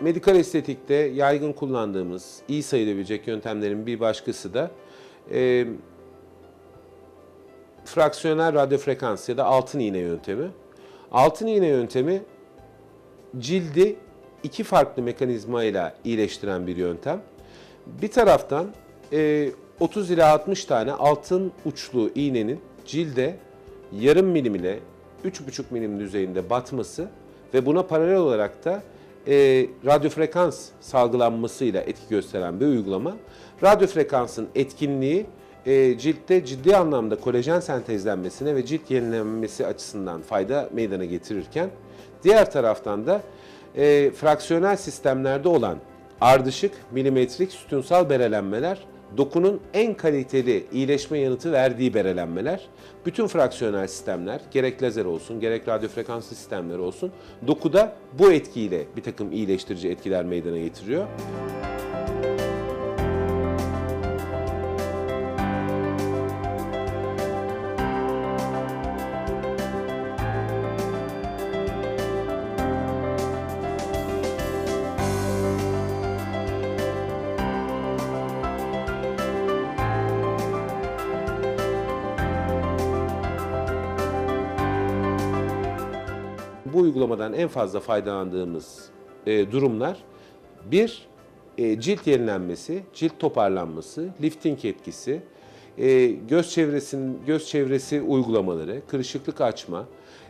medikal estetikte yaygın kullandığımız, iyi sayılabilecek yöntemlerin bir başkası da e, fraksiyonel radyofrekans ya da altın iğne yöntemi. Altın iğne yöntemi cildi iki farklı mekanizmayla iyileştiren bir yöntem. Bir taraftan e, 30 ila 60 tane altın uçlu iğnenin cilde yarım milim ile 3,5 milim düzeyinde batması ve buna paralel olarak da e, radyofrekans salgılanmasıyla etki gösteren bir uygulama. Radyofrekansın etkinliği e, ciltte ciddi anlamda kolajen sentezlenmesine ve cilt yenilenmesi açısından fayda meydana getirirken diğer taraftan da e, fraksiyonel sistemlerde olan ardışık, milimetrik, sütunsal berelenmeler dokunun en kaliteli iyileşme yanıtı verdiği berelenmeler. Bütün fraksiyonel sistemler gerek lazer olsun gerek radyofrekans sistemleri olsun dokuda bu etkiyle bir takım iyileştirici etkiler meydana getiriyor. Bu uygulamadan en fazla faydalandığımız e, durumlar bir e, cilt yenilenmesi, cilt toparlanması, lifting etkisi, e, göz çevresinin göz çevresi uygulamaları, kırışıklık açma,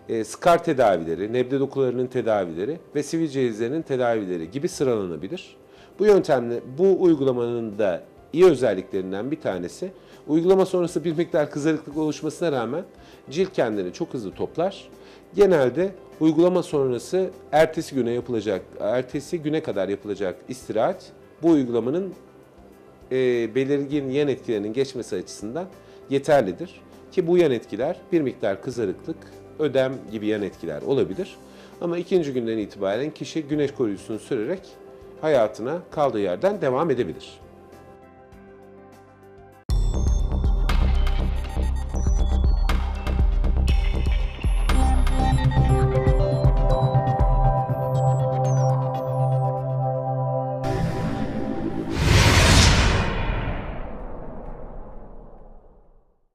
e, skar tedavileri, nebde dokularının tedavileri ve sivilce izlerinin tedavileri gibi sıralanabilir. Bu yöntemle bu uygulamanın da iyi özelliklerinden bir tanesi uygulama sonrası bir miktar kızarıklık oluşmasına rağmen cilt kendini çok hızlı toplar. Genelde uygulama sonrası ertesi güne yapılacak, ertesi güne kadar yapılacak istirahat bu uygulamanın e, belirgin yan etkilerinin geçmesi açısından yeterlidir. Ki bu yan etkiler bir miktar kızarıklık, ödem gibi yan etkiler olabilir. Ama ikinci günden itibaren kişi güneş koruyucusunu sürerek hayatına kaldığı yerden devam edebilir.